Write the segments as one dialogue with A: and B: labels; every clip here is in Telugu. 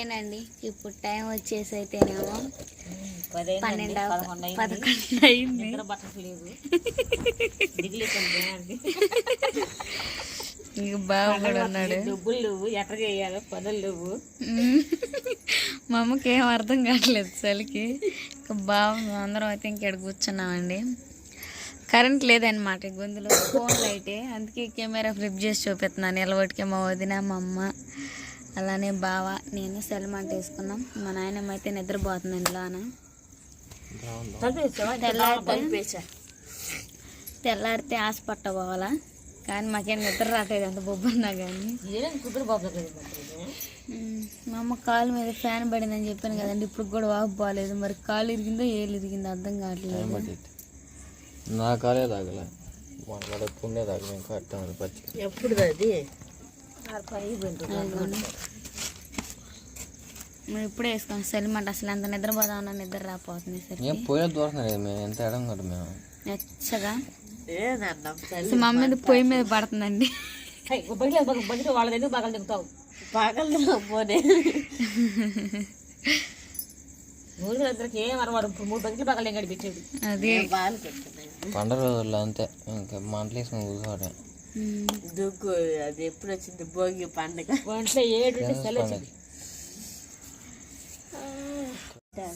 A: ఏనండి ఇప్పుడు టైం వచ్చేసి అయితేనేమో పన్నెండు
B: పదకొండు అయింది.
A: ఇంక బాబు కూడా ఉన్నాడు.
B: డబ్బులు లేవు ఎట్ట చేయాలి పనులు.
A: మా అమ్మకి ఏం అర్థం కావట్లేదు చలికి ఇంకా బాబు మేము అందరం అయితే ఇంకెక్కడ కూర్చున్నామండి. కరెంట్ లేదనమాట గొంతులో ఫోన్ లైటే అందుకే కెమెరా ఫ్లిప్ చేసి చూపిస్తున్నాను. నిలబడికే మా వదిన మా అమ్మ. అలానే బావ నేను సెల్మంట వేసుకున్నాం మా నాయనమ్మ అయితే నిద్రపోతుంది ఇంట్లోన?
B: ఇంకా
A: తెల్లారితే-. తెల్లారితే హాస్పిటల్ పోవాలా? కానీ మాకేం నిద్ర రావట్లేదు ఎంత బొబ్బన్నా కానీ. మా అమ్మ కాలు మీద ఫ్యాన్ పడిందని చెప్పాను కదండి. ఇప్పుడు కూడా వాపు బాగాలేదు మరి కాలు ఇరిగిందో ఏళ్ళు ఇరిగిందో అర్థం కావట్లేదు.
C: నా కాలే తాగలే.
B: ఎప్పుడు అది?
A: మరి ఇప్పుడే వేసుకోండి. సెల్మంట అసలు ఎంత నిద్రపోదామన్నా నిద్ర రాపోతుంది సరే
C: ఏం పోయే దూరం లేదు మేము ఎంత ఎడం కదా మేము.
A: నచ్చగా
B: ఏదన్నా
A: అసలు మా అమ్మ మీద పొయ్యి మీద పడుతుందండి.
B: బండి వాళ్ళ ఎందుకు బాగా దిగుతావు బాగా పోనే ఊరికి అందరికి ఏం అరవాడు మూడు బండ్లు బాగా ఎంగడి
A: అది.
B: చెప్తున్నాయి
C: పండగ రోజుల్లో అంతే ఇంకా మంటలు వేసుకుని కూర్చోవడం
B: దుగ్గు అది ఎప్పుడు వచ్చింది భోగి పండుగ. ఒంట్లో ఏడు సెలవు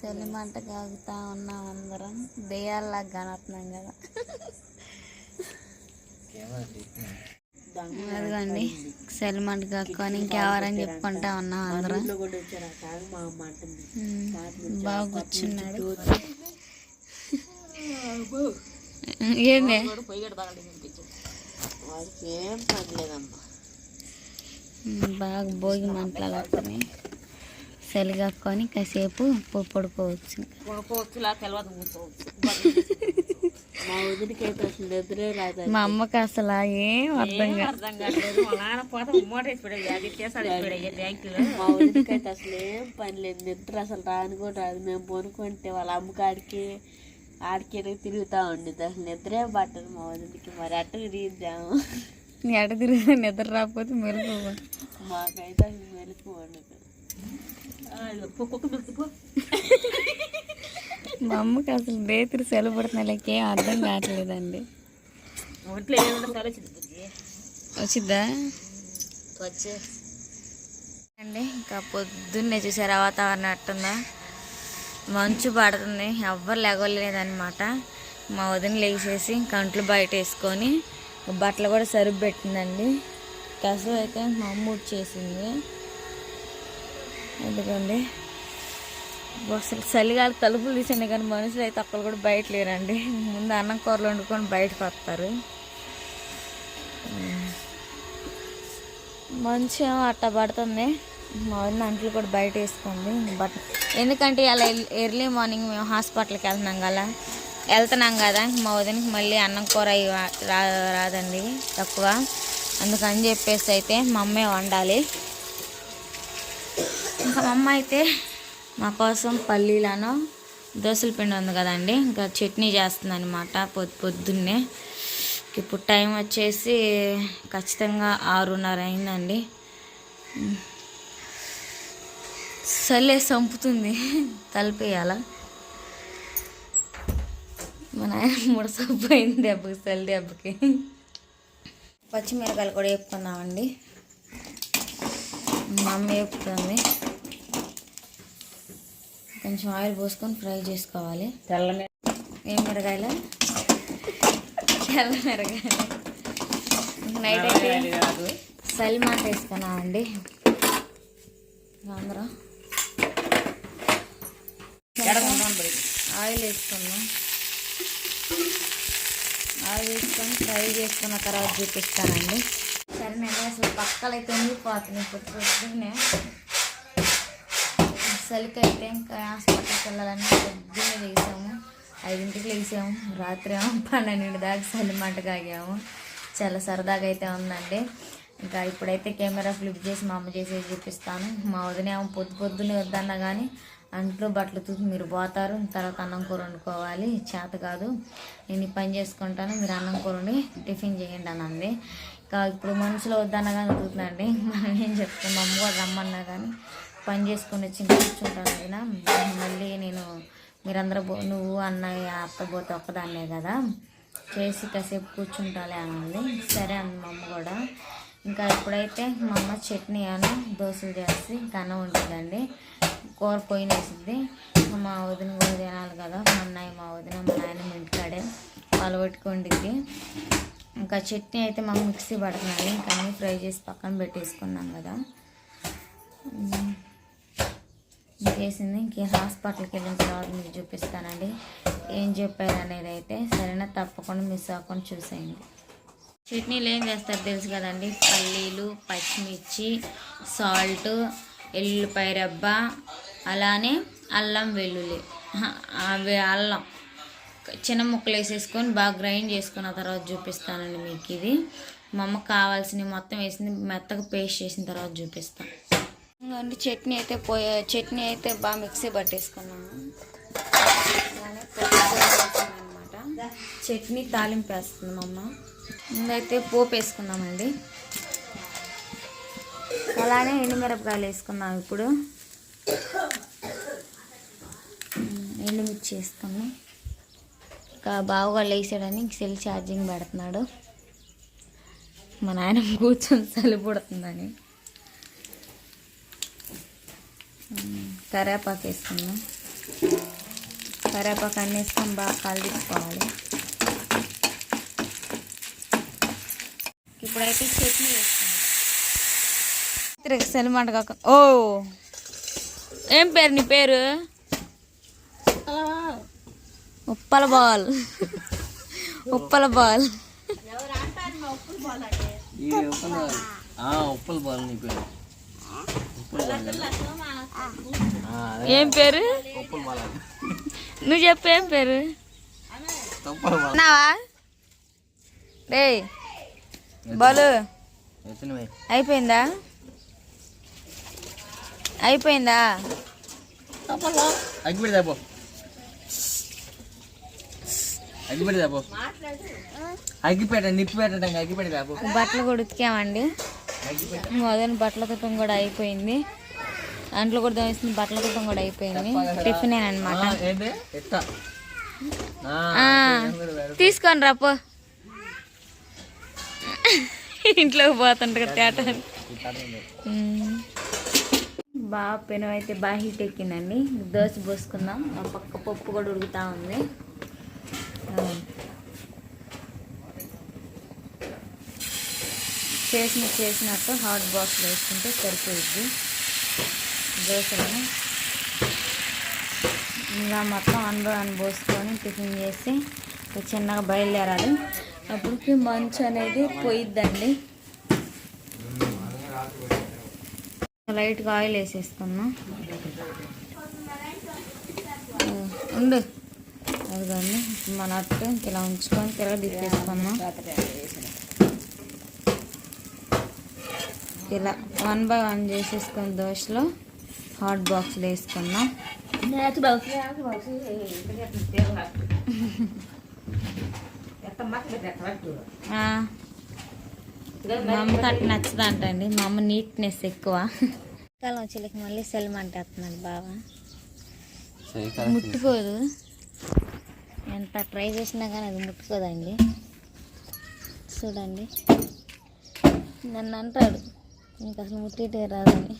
A: సెల్మంట కాగుతా ఉన్నాం అందరం. దెయ్యాల్లా కానొస్తున్నాం కదా. అదిగోండి. సెల్మంట కాకొని ఇంకెవరని చెప్పుకుంటా ఉన్నాం అందరం. బాగా కూర్చున్నాడు. ఏంది?
B: వాడికి ఏం పని లేదమ్మా
A: ఉమ్, బాగా భోగి మంటలు వస్తున్నాయి చలి కక్కొని కాసేపు పడుకోవచ్చు.
B: తెలవదు కూర్చోవచ్చు మా వదిలికి అయితే అసలు నిద్రే రాదు
A: మా అమ్మకి అసలు ఏం అర్థం
B: అర్థం కావట్లేదు మా నాన్న పోతే మూట మా వదిలికి అయితే అసలు ఏం పని లేదు. నిద్ర అసలు రాని కూడా రాదు. మేము పొనుకుంటే వాళ్ళ అమ్మకాడికి ఆడికి తిరుగుతూ ఉండేది అసలు నిద్రే పట్టదు మా వదిలికి మరి అట్ట తిరిగిద్దాము.
A: నీ ఎట తిరిగి నిద్ర రాకపోతే మెలకు
B: మాకైతే అసలు మెలకు ఉండదు
A: మా అమ్మకి అసలు రేతిరి సెలవు పడుతున్నా లేక ఏం అర్థం కావట్లేదండి.
B: ఒంట్లో
A: వచ్చిద్దా?
B: వచ్చే.
A: అండి ఇంకా పొద్దున్నే చూసారా వాతావరణం ఎట్టుందా మంచు పడుతుంది. ఎవ్వరు లేగలేదన్నమాట మా వదిన లేచేసి కంట్లు బయట వేసుకొని బట్టలు కూడా సరుపు పెట్టిందండి. కసు అయితే మా అమ్మ చేసింది ఎందుకండి? అసలు చలిగాలి తలుపులు తీసండి కానీ మనుషులు అయితే అక్కడ కూడా బయట లేరండి. ముందు అన్నం కూరలు వండుకొని బయటకు వస్తారు. మంచిగా అట్ట పడుతుంది మా వదిన అంట్లు కూడా బయట వేసుకోండి. బట్ ఎందుకంటే అలా ఎర్లీ మార్నింగ్ మేము హాస్పిటల్కి వెళ్తున్నాం కదా. వెళ్తున్నాం కదా. మా వదినకి మళ్ళీ అన్నం కూర రా రాదండి తక్కువ. అందుకని చెప్పేసి అయితే మా అమ్మే వండాలి. ఇంకా మా అమ్మ అయితే మా కోసం పల్లీలను దోశల పిండి ఉంది కదండి. ఇంకా చట్నీ చేస్తుంది అనమాట పొద్దు పొద్దున్నే. ఇప్పుడు టైం వచ్చేసి ఖచ్చితంగా ఆరున్నర అయిందండి. చల్లే చంపుతుంది తలిపేయాల? మా నాయన ముడసపోయింది దెబ్బకి చలి దెబ్బకి. పచ్చిమిరకాయలు కూడా వేపుకున్నామండి మా అమ్మ వేపుతుంది. కొంచెం ఆయిల్ పోసుకొని ఫ్రై చేసుకోవాలి.
B: తెల్లమే
A: ఏం మిరగాయలు? తెల్ల మిరగాయలు నైట్ అయితే సల్మాన్ వేసుకున్నామండి అందరం. ఆయిల్ వేసుకున్నాం. ఆయిల్ వేసుకొని ఫ్రై చేసుకున్న తర్వాత చూపిస్తానండి. సరే నేను అసలు పక్కలైతే అయితే ఉండిపోతున్నాయి ఇప్పుడు పొద్దున్నే. చలికైతే అయితే ఇంకా హాస్పిటల్కి వెళ్ళాలని పొద్దున్నే లేసాము ఐదింటికి లేసాము రాత్రి ఏమో పన్నెండు దాకా చలి మంట కాగాము చాలా సరదాగా అయితే ఉందండి. ఇంకా ఇప్పుడైతే కెమెరా ఫ్లిప్ చేసి మా అమ్మ చేసేది చూపిస్తాను. మా వదిన ఏమో పొద్దు పొద్దున్నే వద్దన్నా కానీ అంట్లో బట్టలు తూసి మీరు పోతారు తర్వాత అన్నం కూర వండుకోవాలి. చేత కాదు. నేను పని చేసుకుంటాను మీరు అన్నం కూరని టిఫిన్ చేయండి అని అంది ఇంకా ఇప్పుడు మనుషులు వద్దన్నా కానీ వదులుతుందండి మనం ఏం చెప్తాను అమ్మ కూడా రమ్మన్నా కానీ పని చేసుకొని వచ్చి కూర్చుంటాను అయినా మళ్ళీ నేను మీరందరూ పో నువ్వు అన్నయ్య అత్త పోతే ఒక్కదాన్నే కదా. చేసి కాసేపు కూర్చుంటాలే అనండి సరే అంది మా అమ్మ కూడా. ఇంకా ఇప్పుడైతే మా అమ్మ చట్నీ అని దోశలు చేసి ఇంకా అన్నం ఉంటుందండి కూర పొయ్యి మా వదిన కూడా తినాలి కదా. మా అన్నయ్య మా వదిన మా నాయన ఇంటికాడే పాలు పట్టుకుండిద్ది. ఇంకా చట్నీ అయితే మా మిక్సీ పడుతున్నాను ఇంకా అన్నీ ఫ్రై చేసి పక్కన పెట్టేసుకున్నాం కదా. ఉమ్. ఇంకేసింది? హాస్పిటల్కి వెళ్ళిన తర్వాత మీకు చూపిస్తానండి. ఏం చెప్పారు అనేది అయితే సరైన? తప్పకుండా మిస్ అవ్వకుండా చూసేయండి. చట్నీలు ఏం చేస్తారు తెలుసు కదండి? పల్లీలు పచ్చిమిర్చి సాల్ట్ ఎల్లుల్లిపాయ రబ్బ అలానే అల్లం వెల్లుల్లి. అవి అల్లం. చిన్న ముక్కలు వేసేసుకొని బాగా గ్రైండ్ చేసుకున్న తర్వాత చూపిస్తానండి మీకు ఇది. మా అమ్మకు కావాల్సినవి మొత్తం వేసింది మెత్తగా పేస్ట్ చేసిన తర్వాత చూపిస్తాను అండి చట్నీ అయితే పోయే చట్నీ అయితే బాగా మిక్సీ పట్టేసుకున్నాము అనమాట చట్నీ తాలింపు వేస్తుంది మా అమ్మ. ముందైతే పోపు వేసుకున్నామండి అలానే ఎండుమిరపకాయలు వేసుకున్నాం ఇప్పుడు. ఎండుమిర్చి వేసుకున్నాం. ఇంకా బావుగా వేసాడని సెల్ ఛార్జింగ్ పెడుతున్నాడు. మా నాయన కూర్చొని చలి పుడుతుందని. కరేపాకు కరివేపాకు వేసుకుందాం అన్నీ వేసుకొని బాగా కలిపించుకోవాలి ఇప్పుడైతే చట్నీ వేసుకుందాం. తిరిగి సెలమాట కాక. ఓ! ఏం పేరు నీ పేరు? ఉప్పల బాల్. ఉప్పల బాల్.
C: ఈ ఉప్పల ఆ, ఉప్పల బాల్ నీ పేరు.
A: ఏం పేరు?
C: ఉప్పల బాల్ అది.
A: నువ్వు చెప్పు ఏం పేరు? ఉన్నావా రే బాలు. అయిపోయిందా? అయిపోయిందా?
C: అగ్గిపెట్ట నిప్పు పెట్టడం
A: బట్టలు కూడా ఉతికామండి. మొదలు బట్టల కుట్టం కూడా అయిపోయింది. అంట్లో కూడా దోసిన బట్టల కుట్టం కూడా అయిపోయింది. టిఫిన్ అనమాట. తీసుకొని రాపో ఇంట్లోకి పోతుంటారు తేట. బాగా పెనం అయితే బాగా హీట్ ఎక్కిందండి. దోశ పోసుకుందాం. ఆ పక్క పప్పు కూడా ఉడుకుతూ ఉంది. చేసిన చేసినట్టు హాట్ బాక్స్ వేసుకుంటే సరిపోయిద్ది. దోశలను ఇలా మొత్తం అనుభవం అనుభవించుకొని పోసుకొని టిఫిన్ చేసి చిన్నగా బయలుదేరాలి. అప్పటికి మంచు అనేది పోయిద్దండి. లైట్గా ఆయిల్ వేసేసుకున్నాం ఉండు. అది కానీ మన అట్టు ఇలా ఉంచుకొని తిరగ తిప్పేసుకున్నాం ఇలా వన్ బై వన్ చేసేసుకున్న దోశలో హాట్ బాక్స్లో వేసుకున్నాం. మా అమ్మకి అట్లా నచ్చదంటండి. మా అమ్మ నీట్నెస్ ఎక్కువ. కాలం వచ్చేకి మళ్ళీ సెల్మంటే వస్తున్నాడు బావ. ముట్టుకోదు. ఎంత ట్రై చేసినా కానీ అది ముట్టుకోదండి. చూడండి. నన్ను అంటాడు నీకు అసలు ముట్టిటే రాదని.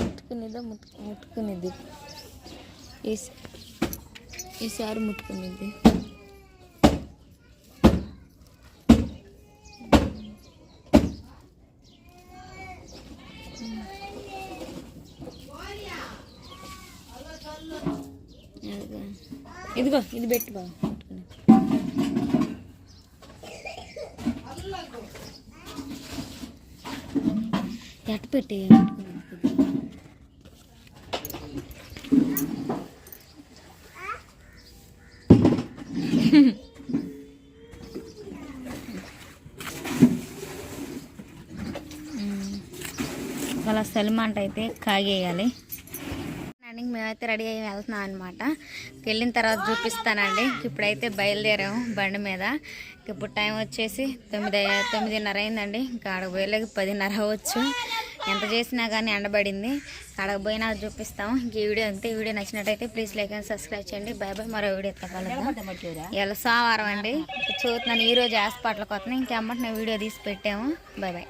A: ముట్టుకునేదో? ముట్టు ముట్టుకునేది. ఈస- ఈసారి ముట్టుకునేది. ఇదిగో ఇది పెట్టు బాగా ముట్టుకుని ఎట్ట పెట్టి అలా సెలమంట అయితే కాగేయాలి. మేమైతే రెడీ అయ్యి వెళ్తున్నాం అనమాట వెళ్ళిన తర్వాత చూపిస్తానండి. ఇప్పుడైతే బయలుదేరాము బండి మీద. ఇప్పుడు టైం వచ్చేసి తొమ్మిది తొమ్మిదిన్నర అయిందండి. ఇంకా ఆడకు పోయలేక పదిన్నర అవ్వచ్చు. ఎంత చేసినా కానీ ఎండబడింది. ఆడకు పోయినా చూపిస్తాము ఈ వీడియో అంతే. ఈ వీడియో నచ్చినట్టయితే ప్లీజ్ లైక్ అండ్ సబ్స్క్రైబ్ చేయండి. బై బై మరో వీడియో ఎలా సోమవారం అండి. చూస్తున్నాను ఈరోజు హాస్పిటల్కి వస్తున్నాను ఇంకెమ్మటి వీడియో తీసి పెట్టాము. Bye bye.